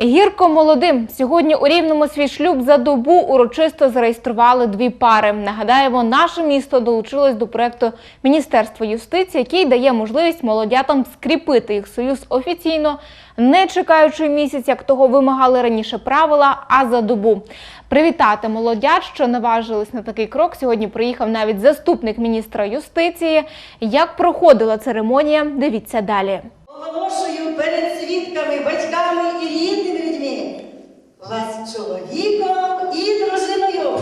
Гірко молодим сьогодні у рівному свій шлюб за добу урочисто зареєстрували дві пари. Нагадаємо, наше місто долучилось до проекту Міністерства юстиції, який дає можливість молодятам скріпити їх союз офіційно, не чекаючи місяць, як того вимагали раніше правила, а за добу. Привітати молодят, що наважились на такий крок. Сьогодні приїхав навіть заступник міністра юстиції. Як проходила церемонія? Дивіться далі. Оголошую перед свідками, батьками і рідними людьми вас чоловіком і дружиною.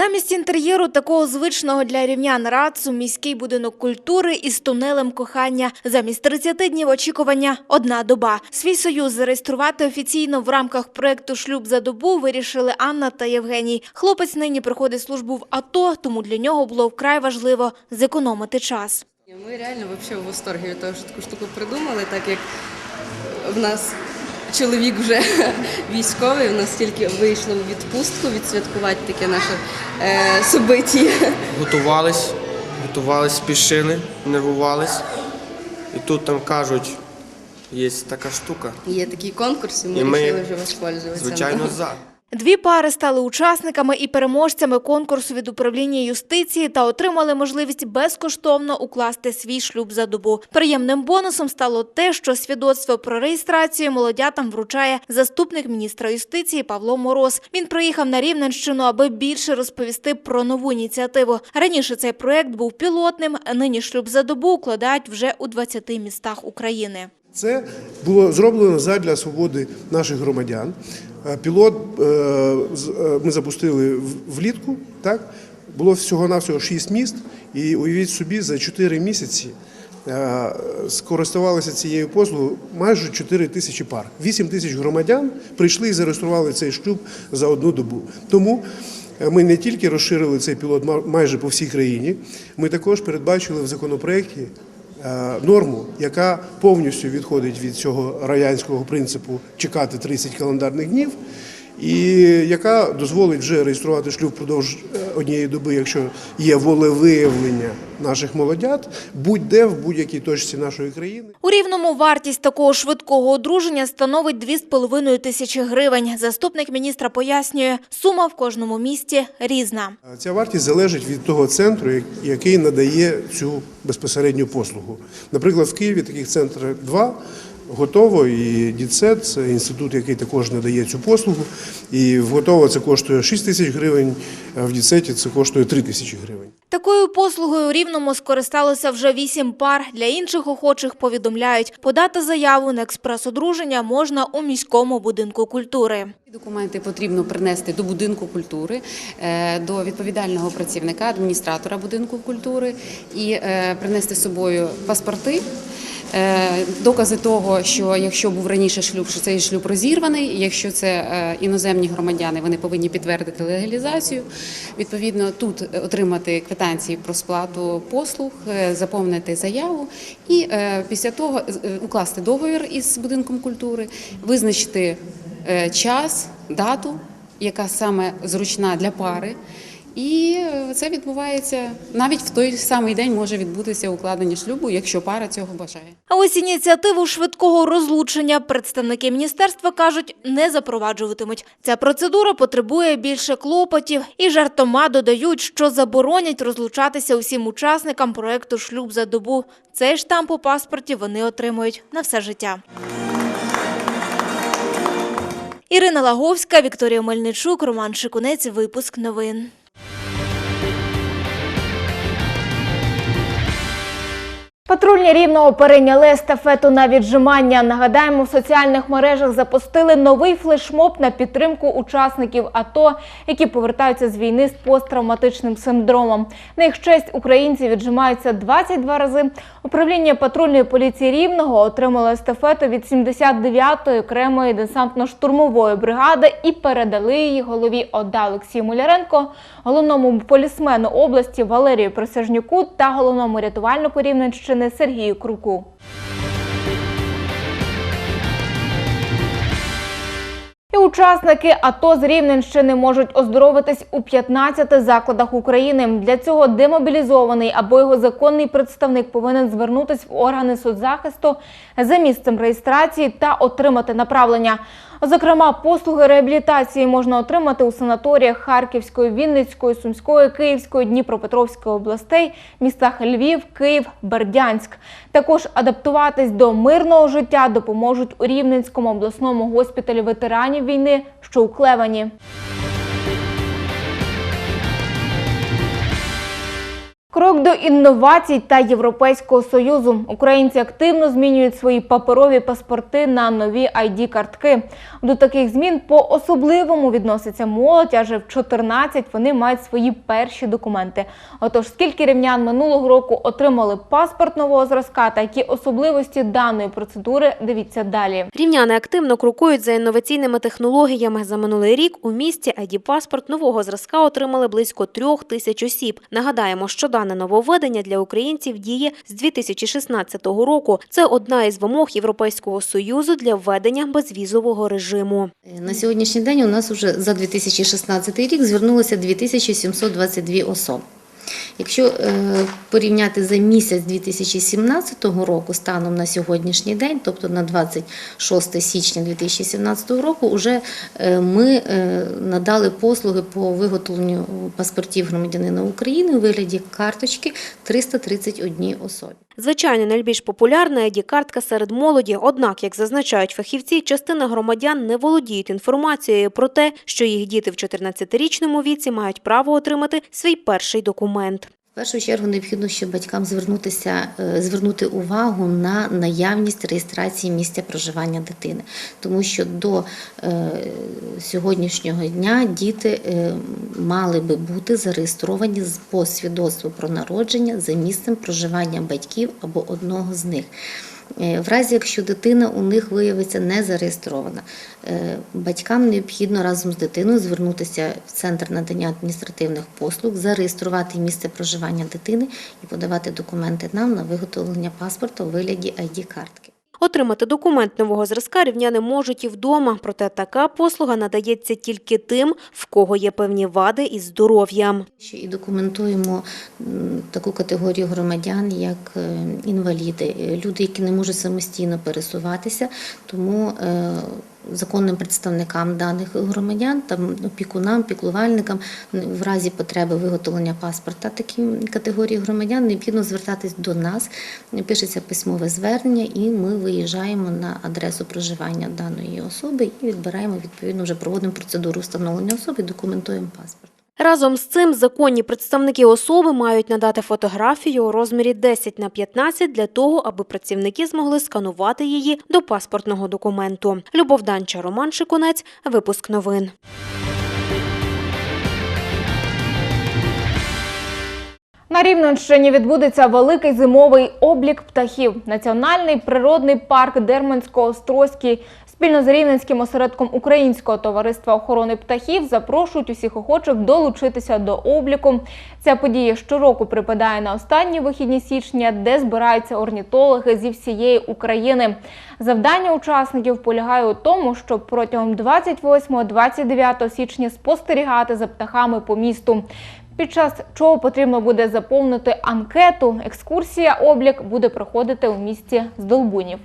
Замість інтер'єру такого звичного для рівнян рацу міський будинок культури із тунелем кохання. Замість 30 днів очікування – одна доба. Свій союз зареєструвати офіційно в рамках проекту «Шлюб за добу» вирішили Анна та Євгеній. Хлопець нині проходить службу в АТО, тому для нього було вкрай важливо зекономити час. Ми реально вообще в восторгі від того, що таку штуку придумали, так як в нас чоловік вже військовий, у нас тільки вийшло в відпустку відсвяткувати таке наше е, собиті. Готувались, готувались, спішили, нервувались. І тут там кажуть, є така штука. Є такий конкурс, і ми І ми, вирішили вже воспользуватися. Звичайно, за. Дві пари стали учасниками і переможцями конкурсу від управління юстиції та отримали можливість безкоштовно укласти свій шлюб за добу. Приємним бонусом стало те, що свідоцтво про реєстрацію молодятам вручає заступник міністра юстиції Павло Мороз. Він приїхав на Рівненщину, аби більше розповісти про нову ініціативу. Раніше цей проект був пілотним. Нині шлюб за добу укладають вже у 20 містах України. Це було зроблено задля свободи наших громадян. Е, Пілот е, е, ми запустили влітку. Так було всього навсього 6 міст, і уявіть собі, за 4 місяці скористувалися цією послугою майже 4 тисячі пар. 8 тисяч громадян прийшли і зареєстрували цей шлюб за одну добу. Тому ми не тільки розширили цей пілот ма- майже по всій країні, ми також передбачили в законопроекті норму, яка повністю відходить від цього радянського принципу чекати 30 календарних днів, і яка дозволить вже реєструвати шлюб впродовж е, однієї доби, якщо є волевиявлення наших молодят, будь-де в будь-якій точці нашої країни. У Рівному вартість такого швидкого одруження становить 2,5 тисячі гривень. Заступник міністра пояснює, сума в кожному місті різна. Ця вартість залежить від того центру, який надає цю безпосередню послугу. Наприклад, в Києві таких центрів два. Готово і Діцет це інститут, який також надає цю послугу. І в готово це коштує 6 тисяч гривень, а в Діцеті це коштує 3 тисячі гривень. Такою послугою у Рівному скористалося вже вісім пар. Для інших охочих повідомляють, подати заяву на експрес-одруження можна у міському будинку культури. Документи потрібно принести до будинку культури, е, до відповідального працівника, адміністратора будинку культури і е, принести з собою паспорти. Е, Докази того, що якщо був раніше шлюб, що цей шлюб розірваний, якщо це е, іноземні громадяни, вони повинні підтвердити легалізацію. Відповідно, тут отримати квитанції про сплату послуг, е, заповнити заяву і після того укласти договір із будинком культури, визначити час, дату, яка саме зручна для пари. І це відбувається навіть в той самий день може відбутися укладення шлюбу, якщо пара цього бажає. А ось ініціативу швидкого розлучення представники міністерства кажуть, не запроваджуватимуть. Ця процедура потребує більше клопотів і жартома додають, що заборонять розлучатися усім учасникам проекту Шлюб за добу. Цей штамп у паспорті вони отримують на все життя. Ірина Лаговська, Вікторія Мельничук, Роман Шикунець. Випуск новин. Патрульні рівного перейняли естафету на віджимання. Нагадаємо, в соціальних мережах запустили новий флешмоб на підтримку учасників АТО, які повертаються з війни з посттравматичним синдромом. На їх честь українці віджимаються 22 рази. Управління патрульної поліції рівного отримало естафету від 79-ї окремої десантно-штурмової бригади і передали її голові ОДА Олексію Муляренко, головному полісмену області Валерію Присяжнюку та головному рятувальнику Рівненщини Сергію Круку. І учасники АТО з Рівненщини можуть оздоровитись у 15 закладах України. Для цього демобілізований або його законний представник повинен звернутись в органи соцзахисту за місцем реєстрації та отримати направлення. Зокрема, послуги реабілітації можна отримати у санаторіях Харківської, Вінницької, Сумської, Київської, Дніпропетровської областей, містах Львів, Київ, Бердянськ. Також адаптуватись до мирного життя допоможуть у Рівненському обласному госпіталі ветеранів війни, що у Клевані. Крок до інновацій та Європейського союзу. Українці активно змінюють свої паперові паспорти на нові id картки До таких змін по-особливому відноситься молодь, адже в 14 вони мають свої перші документи. Отож, скільки рівнян минулого року отримали паспорт нового зразка та які особливості даної процедури, дивіться далі. Рівняни активно крокують за інноваційними технологіями. За минулий рік у місті ID-паспорт нового зразка отримали близько трьох тисяч осіб. Нагадаємо, що дане нововведення для українців діє з 2016 року. Це одна із вимог Європейського союзу для введення безвізового режиму. На сьогоднішній день у нас вже за 2016 рік звернулося 2722 особи. Якщо е, порівняти за місяць 2017 року станом на сьогоднішній день, тобто на 26 січня 2017 року, вже е, ми е, надали послуги по виготовленню паспортів громадянина України у вигляді карточки 331 особі. Звичайно, найбільш популярна ID-картка серед молоді. Однак, як зазначають фахівці, частина громадян не володіють інформацією про те, що їх діти в 14-річному віці мають право отримати свій перший документ. В першу чергу необхідно щоб батькам звернутися, е, звернути увагу на наявність реєстрації місця проживання дитини, тому що до е, сьогоднішнього дня діти е, мали би бути зареєстровані по свідоцтву про народження за місцем проживання батьків або одного з них. Е, В разі, якщо дитина у них виявиться не зареєстрована, е, батькам необхідно разом з дитиною звернутися в центр надання адміністративних послуг, зареєструвати місце проживання дитини і подавати документи нам на виготовлення паспорта у вигляді ID-картки. Отримати документ нового зразка рівняни можуть і вдома, проте така послуга надається тільки тим, в кого є певні вади із здоров'ям. І документуємо таку категорію громадян, як е, інваліди, е, люди, які не можуть самостійно пересуватися, тому е, законним представникам даних громадян, там опікунам, піклувальникам, в разі потреби виготовлення паспорта такій категорії громадян необхідно звертатись до нас. Пишеться письмове звернення, і ми виїжджаємо на адресу проживання даної особи і відбираємо відповідно вже проводимо процедуру встановлення особи, документуємо паспорт. Разом з цим законні представники особи мають надати фотографію у розмірі 10 на 15 для того, аби працівники змогли сканувати її до паспортного документу. Любов Данча, Роман Шикунець, випуск новин. На Рівненщині відбудеться великий зимовий облік птахів. Національний природний парк Дермансько-Острозький спільно з Рівненським осередком Українського товариства охорони птахів запрошують усіх охочих долучитися до обліку. Ця подія щороку припадає на останні вихідні січня, де збираються орнітологи зі всієї України. Завдання учасників полягає у тому, щоб протягом 28-29 січня спостерігати за птахами по місту. Під час чого потрібно буде заповнити анкету. Екскурсія облік буде проходити у місті Здолбунів.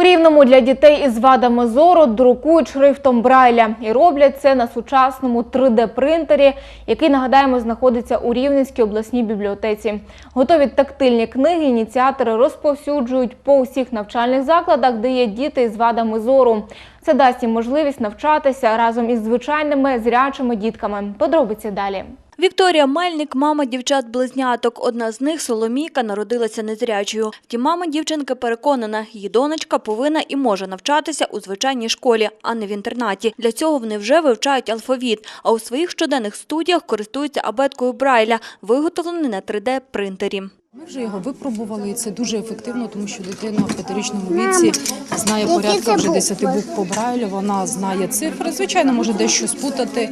У рівному для дітей із вадами зору друкують шрифтом Брайля і роблять це на сучасному 3D-принтері, який нагадаємо знаходиться у Рівненській обласній бібліотеці. Готові тактильні книги ініціатори розповсюджують по усіх навчальних закладах, де є діти із вадами зору. Це дасть їм можливість навчатися разом із звичайними зрячими дітками. Подробиці далі. Вікторія Мельник – мама дівчат-близняток. Одна з них, Соломійка, народилася незрячою. Втім, мама дівчинки переконана, її донечка повинна і може навчатися у звичайній школі, а не в інтернаті. Для цього вони вже вивчають алфавіт, а у своїх щоденних студіях користуються абеткою Брайля, виготовленою на 3D-принтері. Ми вже його випробували, і це дуже ефективно, тому що дитина в п'ятирічному віці знає порядка вже 10 букв по Брайлю, вона знає цифри. Звичайно, може дещо спутати.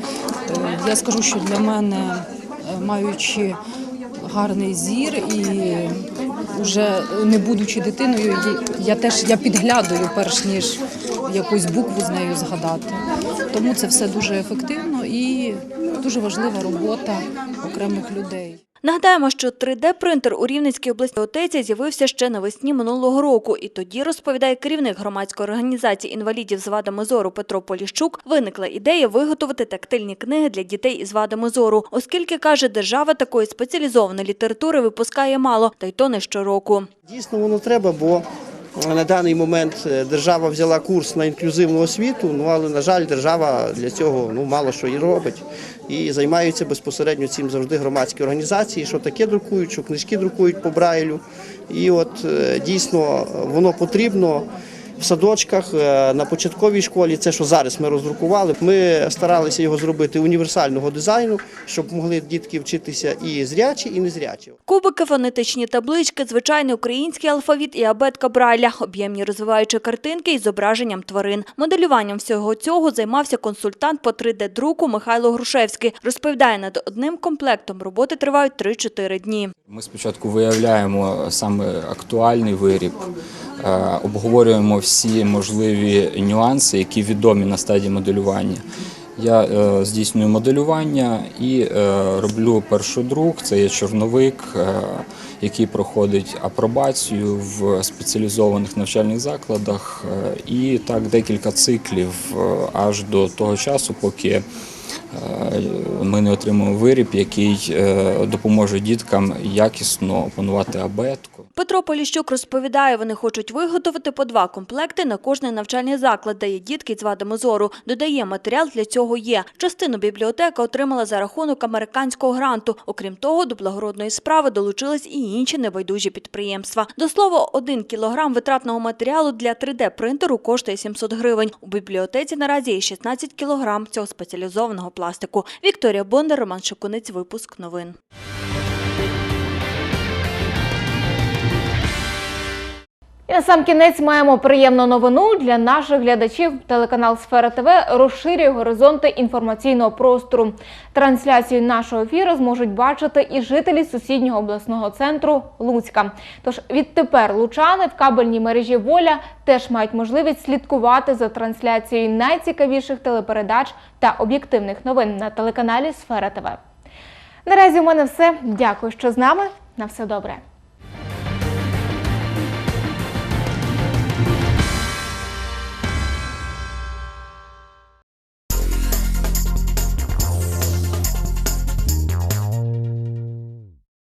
Е, Я скажу, що для мене, е, маючи гарний зір і вже не будучи дитиною, я теж я підглядаю, перш ніж якусь букву з нею згадати. Тому це все дуже ефективно і дуже важлива робота окремих людей. Нагадаємо, що 3D-принтер у Рівненській обласній бібліотеці з'явився ще навесні минулого року. І тоді, розповідає керівник громадської організації інвалідів з вадами зору Петро Поліщук, виникла ідея виготовити тактильні книги для дітей із вадами зору, оскільки, каже, держава такої спеціалізованої літератури випускає мало, та й то не щороку. Дійсно, воно треба, бо на даний момент е, держава взяла курс на інклюзивну освіту, ну але на жаль, держава для цього ну мало що і робить. І займаються безпосередньо цим завжди громадські організації, що таке друкують, що книжки друкують по Брайлю. І от е, дійсно воно потрібно. В садочках е, на початковій школі, це що зараз ми роздрукували. Ми старалися його зробити універсального дизайну, щоб могли дітки вчитися і зрячі, і незрячі. Кубики, фонетичні таблички, звичайний український алфавіт і абетка Брайля, об'ємні розвиваючі картинки із зображенням тварин. Моделюванням всього цього займався консультант по 3D-друку Михайло Грушевський. Розповідає, над одним комплектом роботи тривають 3-4 дні. Ми спочатку виявляємо саме актуальний виріб, обговорюємо всі можливі нюанси, які відомі на стадії моделювання. Я е, здійснюю моделювання і е, роблю першодрук. Це є чорновик, е, який проходить апробацію в спеціалізованих навчальних закладах, е, і так декілька циклів е, аж до того часу, поки е, ми не отримаємо виріб, який е, допоможе діткам якісно опанувати абетку. Петро Поліщук розповідає, вони хочуть виготовити по два комплекти на кожний навчальний заклад, де є дітки з вадами зору. Додає, матеріал для цього є. Частину бібліотека отримала за рахунок американського гранту. Окрім того, до благородної справи долучились і інші небайдужі підприємства. До слова, один кілограм витратного матеріалу для 3D-принтеру коштує 700 гривень. У бібліотеці наразі є 16 кілограм цього спеціалізованого пластику. Вікторія Бондар, Роман Шикунець, випуск новин. І на сам кінець маємо приємну новину для наших глядачів. Телеканал Сфера ТВ розширює горизонти інформаційного простору. Трансляцію нашого ефіру зможуть бачити і жителі сусіднього обласного центру Луцька. Тож відтепер лучани в кабельній мережі Воля теж мають можливість слідкувати за трансляцією найцікавіших телепередач та об'єктивних новин на телеканалі Сфера ТВ. Наразі у мене все. Дякую, що з нами. На все добре.